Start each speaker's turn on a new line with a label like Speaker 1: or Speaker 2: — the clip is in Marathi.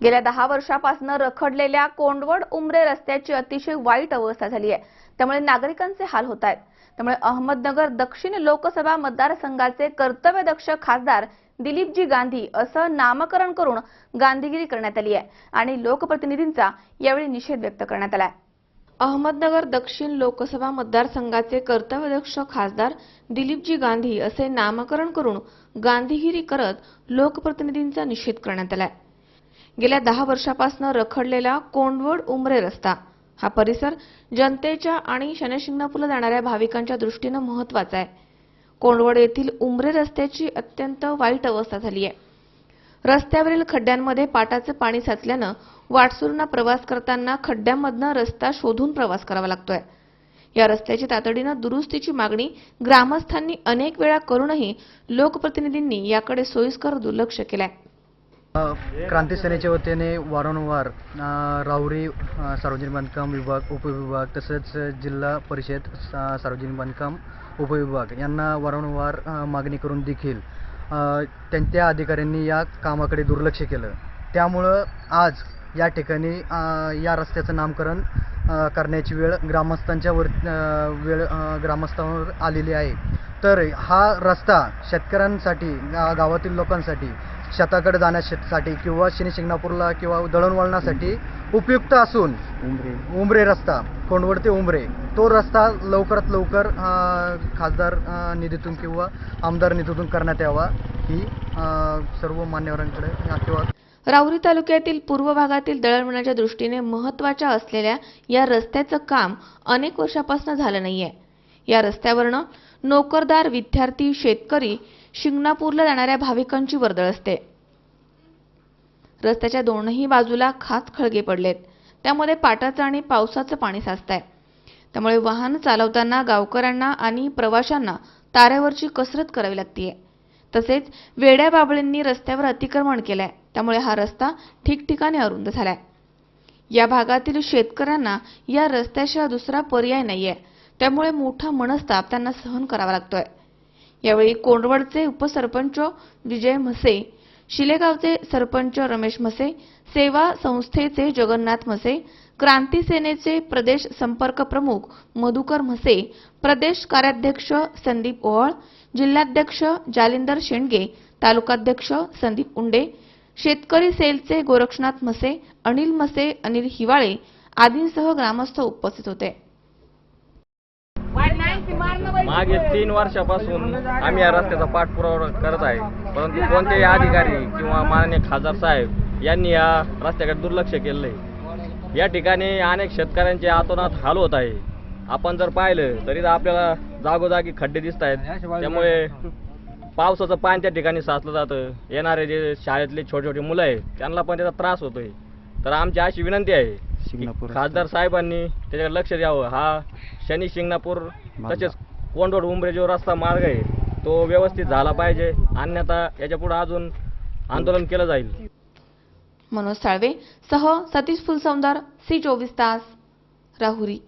Speaker 1: गेल्या दहा वर्षापासून रखडलेल्या कोंडवड उमरे रस्त्याची अतिशय वाईट अवस्था झाली आहे. त्यामुळे नागरिकांचे हाल होत आहेत. त्यामुळे अहमदनगर दक्षिण लोकसभा मतदारसंघाचे कर्तव्यदक्ष खासदार दिलीपजी गांधी असं नामकरण करून गांधीगिरी करण्यात आली आहे आणि लोकप्रतिनिधींचा यावेळी निषेध व्यक्त करण्यात आला अहमदनगर दक्षिण लोकसभा मतदारसंघाचे कर्तव्यदक्ष खासदार दिलीपजी गांधी असे नामकरण करून गांधीगिरी करत लोकप्रतिनिधींचा निषेध करण्यात आलाय गेल्या दहा वर्षापासून रखडलेला कोंडवड उमरे रस्ता. हा परिसर जनतेच्या आणि शनशिंगणापूरला जाणाऱ्या भाविकांच्या दृष्टीनं महत्त्वाचा आहे. कोंडवड येथील उमरे रस्त्याची अत्यंत वाईट अवस्था झाली आहे. रस्त्यावरील खड्ड्यांमध्ये पाटाचं पाणी साचल्यानं वाटसरूंना प्रवास करताना खड्ड्यांमधनं रस्ता शोधून प्रवास करावा लागतोय. या रस्त्याची तातडीनं दुरुस्तीची मागणी ग्रामस्थांनी अनेक वेळा करूनही लोकप्रतिनिधींनी याकडे सोयीस्कर दुर्लक्ष केलंय.
Speaker 2: आहे क्रांती सेनेच्या वतीने वारंवार राऊरी राहुरी सार्वजनिक बांधकाम विभाग उपविभाग तसेच जिल्हा परिषद सा- सार्वजनिक बांधकाम उपविभाग यांना वारंवार मागणी करून देखील त्यांच्या त्यां- त्या अधिकाऱ्यांनी या कामाकडे दुर्लक्ष केलं. त्यामुळं आज या ठिकाणी या रस्त्याचं नामकरण करण्याची वेळ ग्रामस्थांच्या वर वेळ ग्रामस्थांवर आलेली आहे. तर हा रस्ता शेतकऱ्यांसाठी गावातील लोकांसाठी शेताकडे जाण्यासाठी किंवा शनी शिंगणापूरला किंवा दळणवळणासाठी उपयुक्त असून उमरे उमरे रस्ता कोंडवड ते उमरे तो रस्ता लवकरात लवकर खासदार निधीतून किंवा आमदार निधीतून करण्यात यावा ही सर्व मान्यवरांकडे किंवा
Speaker 1: राऊरी तालुक्यातील पूर्व भागातील दळणवळणाच्या दृष्टीने महत्त्वाच्या असलेल्या या रस्त्याचं काम अनेक वर्षापासून झालं नाहीये. या रस्त्यावरनं नोकरदार विद्यार्थी शेतकरी शिंगणापूरला जाणाऱ्या भाविकांची वर्दळ असते. रस्त्याच्या दोनही बाजूला खाच खळगे पडलेत. त्यामध्ये पाटाचं आणि पावसाचं पाणी साचतंय. त्यामुळे वाहन चालवताना गावकऱ्यांना आणि प्रवाशांना ताऱ्यावरची कसरत करावी लागतीये. तसेच वेड्या बाबळींनी रस्त्यावर अतिक्रमण केलंय. त्यामुळे हा रस्ता ठिकठिकाणी अरुंद झालाय. या भागातील शेतकऱ्यांना या रस्त्याशिवाय दुसरा पर्याय नाहीये. त्यामुळे मोठा मनस्ताप त्यांना सहन करावा लागतोय. यावेळी कोंडवडचे उपसरपंच विजय म्हसे शिलेगावचे सरपंच रमेश म्हसे सेवा संस्थेचे जगन्नाथ म्हसे क्रांती सेनेचे प्रदेश संपर्क प्रमुख मधुकर म्हसे प्रदेश कार्याध्यक्ष संदीप ओहळ जिल्हाध्यक्ष जालिंदर शेंडगे तालुकाध्यक्ष संदीप उंडे शेतकरी सेलचे गोरक्षनाथ म्हसे अनिल म्हसे अनिल हिवाळे आदींसह ग्रामस्थ उपस्थित होते.
Speaker 3: मागे तीन वर्षापासून आम्ही या रस्त्याचा पाठपुरावा करत आहे. परंतु कोणतेही अधिकारी किंवा माननीय खासदार साहेब यांनी या रस्त्याकडे दुर्लक्ष केलेलं आहे या ठिकाणी अनेक शेतकऱ्यांचे आतोनात हाल होत आहे. आपण जर पाहिलं तरी आपल्याला जागोजागी खड्डे दिसत आहेत. त्यामुळे पावसाचं पाणी त्या ठिकाणी साचलं जातं. येणारे जे शाळेतले छोटे छोटे मुलं आहेत त्यांना पण त्याचा त्रास होतोय. तर आमची अशी विनंती आहे खासदार साहेबांनी त्याच्याकडे लक्ष द्यावं. हा शनी शिंगणापूर तसेच कोंडवड उंबरे जो रस्ता मार्ग आहे तो व्यवस्थित झाला पाहिजे. अन्यथा याच्यापुढे अजून आंदोलन केलं जाईल.
Speaker 1: मनोज साळवे सह सतीश फुलसौंदर सी चोवीस तास राहुरी.